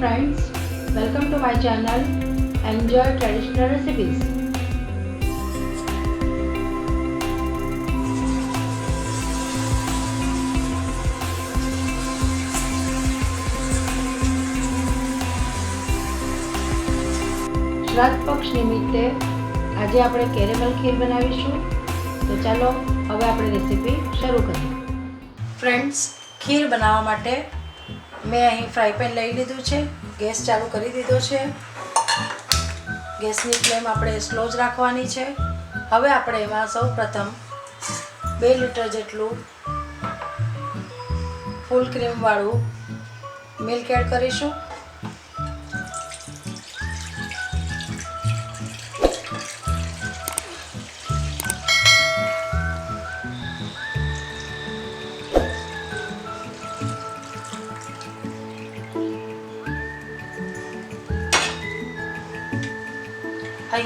friends, welcome to my channel. Enjoy Traditional Recipes. શ્રાદ્ધ પક્ષ નિમિત્તે આજે આપણે કેરેમલ ખીર બનાવીશું. તો ચાલો હવે આપણે રેસીપી શરૂ કરીએ. ફ્રેન્ડ્સ ખીર બનાવવા માટે મેં અહીં ફ્રાય પેન લઈ લીધું છે. ગેસ ચાલુ કરી દીધો છે. ગેસની ફ્લેમ આપણે સ્લો જ રાખવાની છે. હવે આપણે એમાં સૌ પ્રથમ બે લીટર જેટલું ફૂલ ક્રીમવાળું મિલ્ક એડ કરીશું.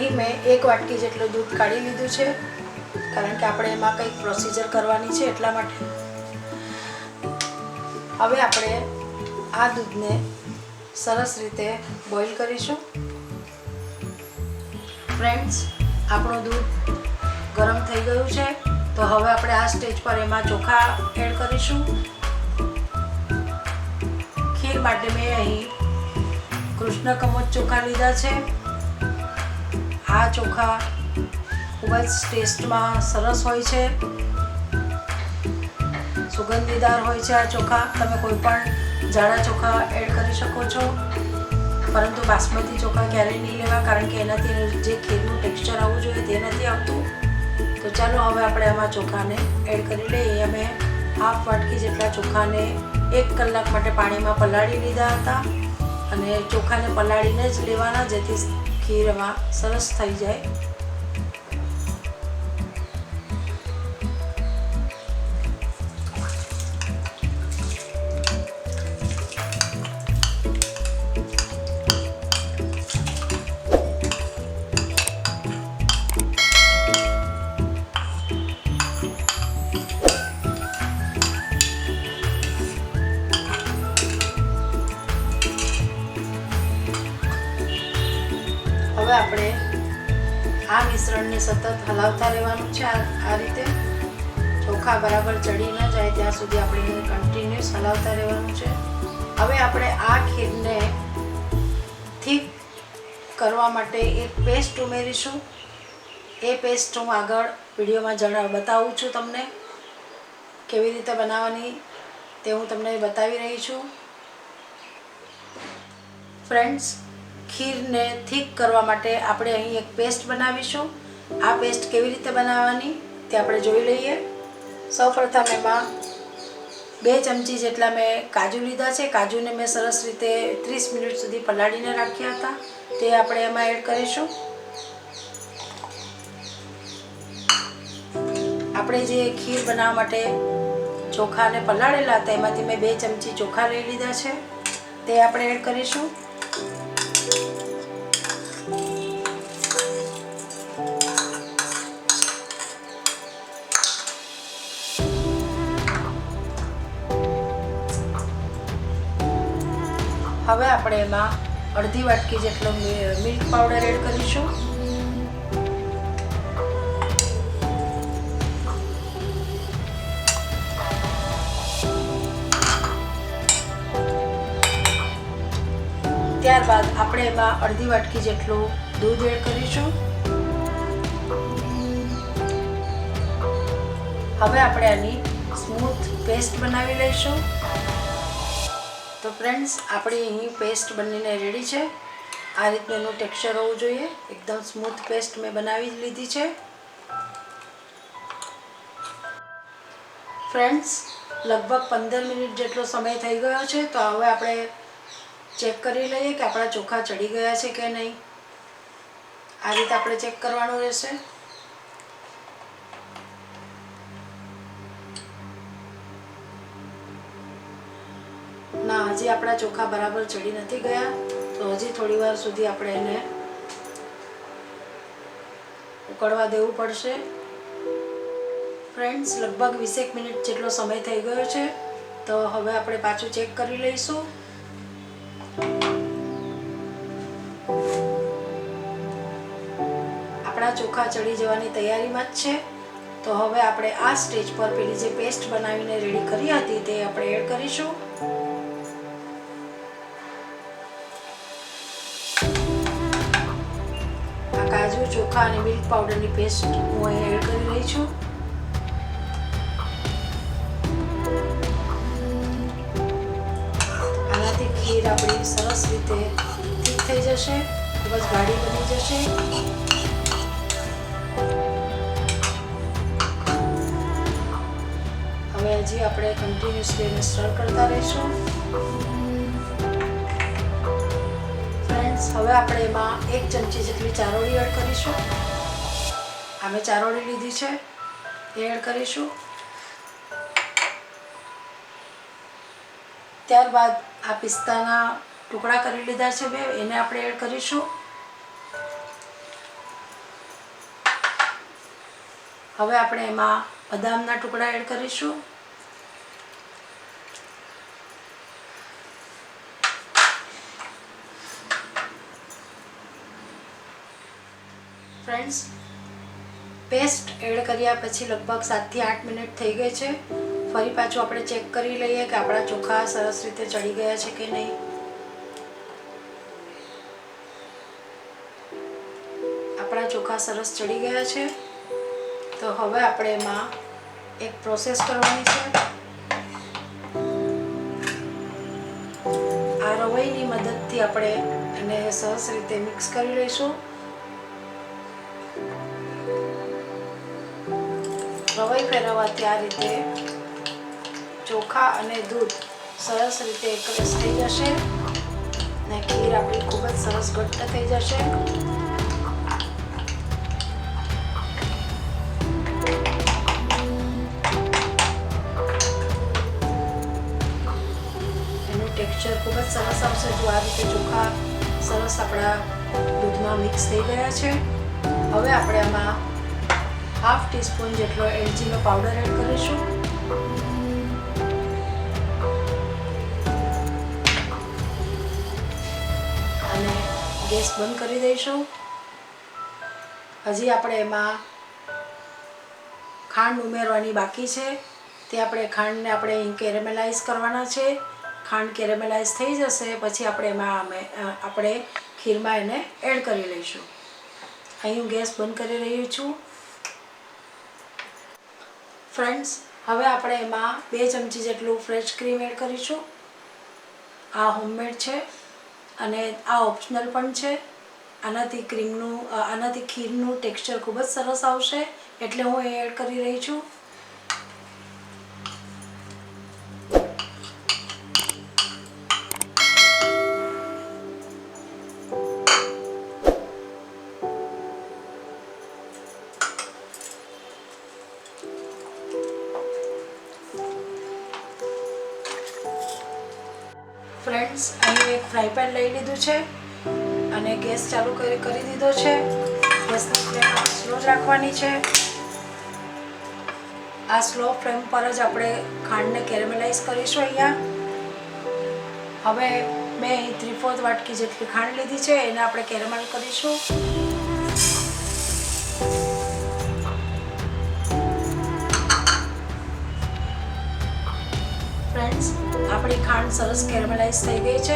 અહીં મેં એક વાટકી જેટલું દૂધ કાઢી લીધું છે, કારણ કે આપણે એમાં કંઈક પ્રોસિજર કરવાની છે એટલા માટે. હવે આપણે આ દૂધને સરસ રીતે બોઇલ કરીશું. ફ્રેન્ડ્સ આપણું દૂધ ગરમ થઈ ગયું છે, તો હવે આપણે આ સ્ટેજ પર એમાં ચોખા એડ કરીશું. ખીર માટે મેં અહીં કૃષ્ણ કમોદ ચોખા લીધા છે. આ ચોખા ખૂબ જ ટેસ્ટમાં સરસ હોય છે. સુગંધીદાર હોય છે આ ચોખા. તમે કોઈ પણ જાડા ચોખા એડ કરી શકો છો. પરંતુ બાસમતી ચોખા ક્યારેય નહીં લેવા, કારણ કે એનાથી જે ખીરનું ટેક્સચર આવવું જોઈએ તે નથી આવતું. તો ચાલો હવે આપણે આમાં ચોખાને એડ કરી લઈએ. અમે હાફ વાટકી જેટલા ચોખાને એક કલાક માટે પાણીમાં પલાળી લીધા હતા. અને ચોખાને પલાળીને જ લેવાના, જેથી ખીરમાં સરસ થઈ જાય. મિશ્રણને સતત હલાવતા રહેવાનું છે આ રીતે. ચોખા બરાબર ચડી ન જાય ત્યાં સુધી આપણે કન્ટિન્યુઅસ હલાવતા રહેવાનું છે. હવે આપણે આ ખીરને થીક કરવા માટે એક પેસ્ટ ઉમેરીશું. એ પેસ્ટ હું આગળ વિડીયોમાં જણા બતાવું છું તમને કેવી રીતે બનાવવાની તે હું તમને બતાવી રહી છું. ફ્રેન્ડ્સ, ખીરને થીક કરવા માટે આપણે અહીં એક પેસ્ટ બનાવીશું. આ પેસ્ટ કેવી રીતે બનાવવાની તે આપણે જોઈ લઈએ. સૌપ્રથમ એમાં બે ચમચી જેટલા મેં કાજુ લીધા છે. કાજુને મેં સરસ રીતે ત્રીસ મિનિટ સુધી પલાળીને રાખ્યા હતા. તે આપણે એમાં એડ કરીશું. આપણે જે ખીર બનાવવા માટે ચોખાને પલાળેલા હતા, એમાંથી મેં બે ચમચી ચોખા લઈ લીધા છે. તે આપણે એડ કરીશું. હવે આપણે એમાં અડધી વાટકી જેટલો મિલ્ક પાવડર એડ કરીશું. ત્યારબાદ આપણે એમાં અડધી વાટકી જેટલું દૂધ એડ કરીશું. હવે આપણે આની સ્મૂથ પેસ્ટ બનાવી લઈશું. તો ફ્રેન્ડ્સ આપણી અહીં પેસ્ટ બનીને રેડી છે. આ રીતનું એનું ટેક્સચર હોવું જોઈએ. એકદમ સ્મૂથ પેસ્ટ મેં બનાવી લીધી છે. ફ્રેન્ડ્સ લગભગ પંદર મિનિટ જેટલો સમય થઈ ગયો છે, તો હવે આપણે ચેક કરી લઈએ કે આપણા ચોખા ચડી ગયા છે કે નહીં. આ રીતે આપણે ચેક કરવાનું રહેશે. ના, હજી આપણા ચોખા બરાબર ચડી નથી ગયા, તો હજી થોડી વાર સુધી આપણે એને ઉકળવા દેવું પડશે. ફ્રેન્ડ્સ લગભગ વીસેક મિનિટ જેટલો સમય થઈ ગયો છે, તો હવે આપણે પાછું ચેક કરી લઈશું. આપણા ચોખા ચડી જવાની તૈયારીમાં જ છે, તો હવે આપણે આ સ્ટેજ પર પેલી જે પેસ્ટ બનાવીને રેડી કરી હતી તે આપણે એડ કરીશું. ચોખા અને મિલ્ક પાવડરની પેસ્ટ હું અહીં એડ કરી રહી છું. આનાથી ખીર આપણી સરસ રીતે ઠીક થઈ જશે, ખૂબ જ ગાઢી બની જશે. હવે હજી આપણે કન્ટિન્યુઅસલી એને સ્ટર કરતા રહીશું. ફ્રેન્ડ્સ હવે આપણે એમાં એક ચમચી જેટલી ચારોળી એડ કરીશું. અમે ચારોળી લીધી છે, એ એડ કરીશું. ત્યારબાદ આ પિસ્તાના ટુકડા કરી લીધા છે બે, એને આપણે એડ કરીશું. હવે આપણે એમાં બદામના ટુકડા એડ કરીશું. ફ્રેન્ડ્સ પેસ્ટ એડ કર્યા પછી લગભગ સાતથી આઠ મિનિટ થઈ ગઈ છે. ફરી પાછું આપણે ચેક કરી લઈએ કે આપણા ચોખા સરસ રીતે ચડી ગયા છે કે નહીં. આપણા ચોખા સરસ ચડી ગયા છે. તો હવે આપણે એમાં એક પ્રોસેસ કરવાની છે. આ રવૈની મદદથી આપણે એને સરસ રીતે મિક્સ કરી લઈશું. ફેરવવાથી આ રીતે ચોખા અને દૂધ સરસ રીતે એકરસ થઈ જશે. ને ખીર આપણી ખૂબ જ સરસ ઘટ્ટ થઈ જશે. એનું ટેક્સચર ખૂબ જ સરસ આવશે જો આ રીતે ચોખા સરસ આપણા દૂધમાં મિક્સ થઈ ગયા છે. હવે આપણે આમાં હાફ ટીસ્પૂન જેટલો એલચીનો પાવડર એડ કરીશું. અને ગેસ બંધ કરી દઈશું. હજી આપણે એમાં ખાંડ ઉમેરવાની બાકી છે. તે આપણે ખાંડને આપણે અહીં કેરેમેલાઇઝ કરવાના છે. ખાંડ કેરેમેલાઇઝ થઈ જશે, પછી આપણે એમાં અમે આપણે ખીરમાં એને એડ કરી લઈશું. અહીં હું ગેસ બંધ કરી રહી છું. ફ્રેન્ડ્સ હવે આપણે એમાં બે ચમચી જેટલું ફ્રેશ ક્રીમ એડ કરીશું. આ હોમમેડ છે અને આ ઓપ્શનલ પણ છે. આનાથી ક્રીમનું આનાથી ખીરનું ટેક્સચર ખૂબ જ સરસ આવશે. એટલે હું એ એડ કરી રહી છું. ફ્રેન્ડ્સ અહીં એક ફ્રાય પેન લઈ લીધું છે અને ગેસ ચાલુ કરી કરી દીધો છે. ગેસની ફ્લેમ સ્લો જ રાખવાની છે. આ સ્લો ફ્લેમ પર જ આપણે ખાંડને કેરેમલાઇઝ કરીશું અહીંયા. હવે મેં અહીં થ્રી વાટકી જેટલી ખાંડ લીધી છે, એને આપણે કેરેમલ કરીશું. આપણી ખાંડ સરસ કેરેમલાઇઝ થઈ ગઈ છે.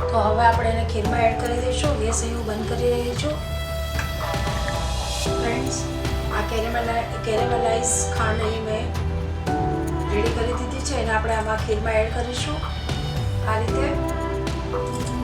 તો હવે આપણે એને ખીરમાં એડ કરી દઈશું. ગેસ હું બંધ કરી રહી છું. ફ્રેન્ડ્સ, આ કેરેમલાઈ કેરેમલાઇઝ ખાંડ અહીં મેં રેડી કરી દીધી છે. એને આપણે આમાં ખીરમાં એડ કરીશું. આ રીતે.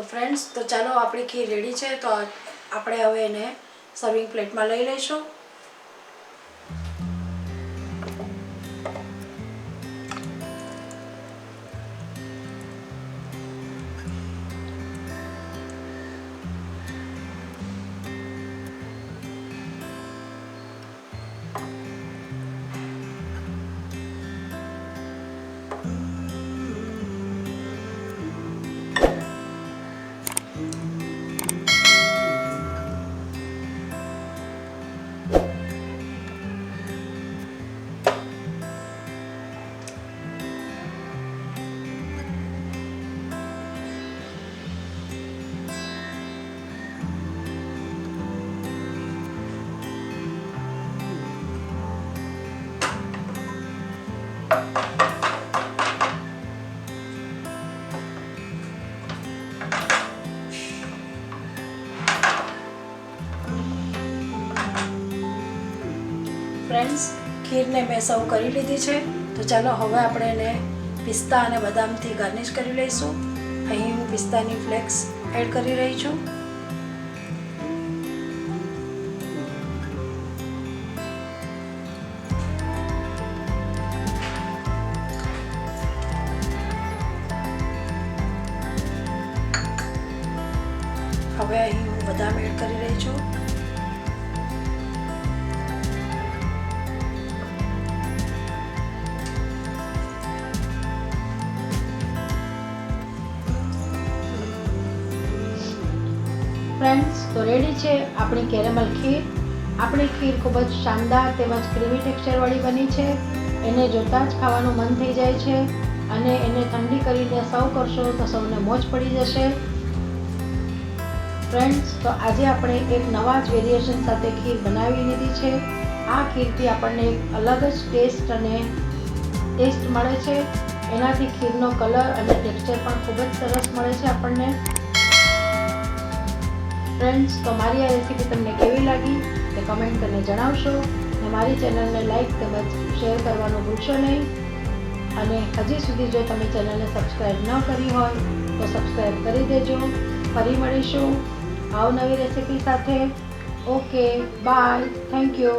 તો ફ્રેન્ડ્સ તો ચાલો, આપણી ખીર રેડી છે, તો આપણે હવે એને સર્વિંગ પ્લેટમાં લઈ લઈશું. ફ્રેન્ડ્સ ખીરને મેં સર્વ કરી લીધી છે. તો ચાલો હવે આપણે એને પિસ્તા અને બદામથી ગાર્નિશ કરી લઈશું. અહીં હું પિસ્તાની ફ્લેક્સ એડ કરી રહી છું. હવે અહીં હું બદામ એડ કરી રહી છું. રેડી છે. આપણી કેરેમલ ખીર. આપણી ખીર ખૂબ જ શાનદાર તેમજ ક્રીમી ટેક્સચરવાળી બની છે. એને જોતાં જ ખાવાનું મન થઈ જાય છે અને એને ઠંડી કરીને સર્વ કરશો તો સૌને મોજ પડી જશે. ફ્રેન્ડ્સ, તો આજે આપણે એક નવા જ વેરિએશન સાથે ખીર બનાવી લીધી છે. આ ખીરથી આપણને એક અલગ જ ટેસ્ટ અને ટેસ્ટ મળે છે. એનાથી ખીરનો કલર અને ટેક્સચર પણ ખૂબ જ સરસ મળે છે આપણને. ફ્રેન્ડ્સ તો મારી આ રેસીપી તમને કેવી લાગી તે કમેન્ટ કરીને જણાવશો. અને મારી ચેનલને લાઈક તેમજ શેર કરવાનું ભૂલશો નહીં. અને હજી સુધી જો તમે ચેનલને સબસ્ક્રાઈબ ન કરી હોય, તો સબસ્ક્રાઈબ કરી દેજો. ફરી મળીશું આવનવી રેસીપી સાથે. Okay bye thank you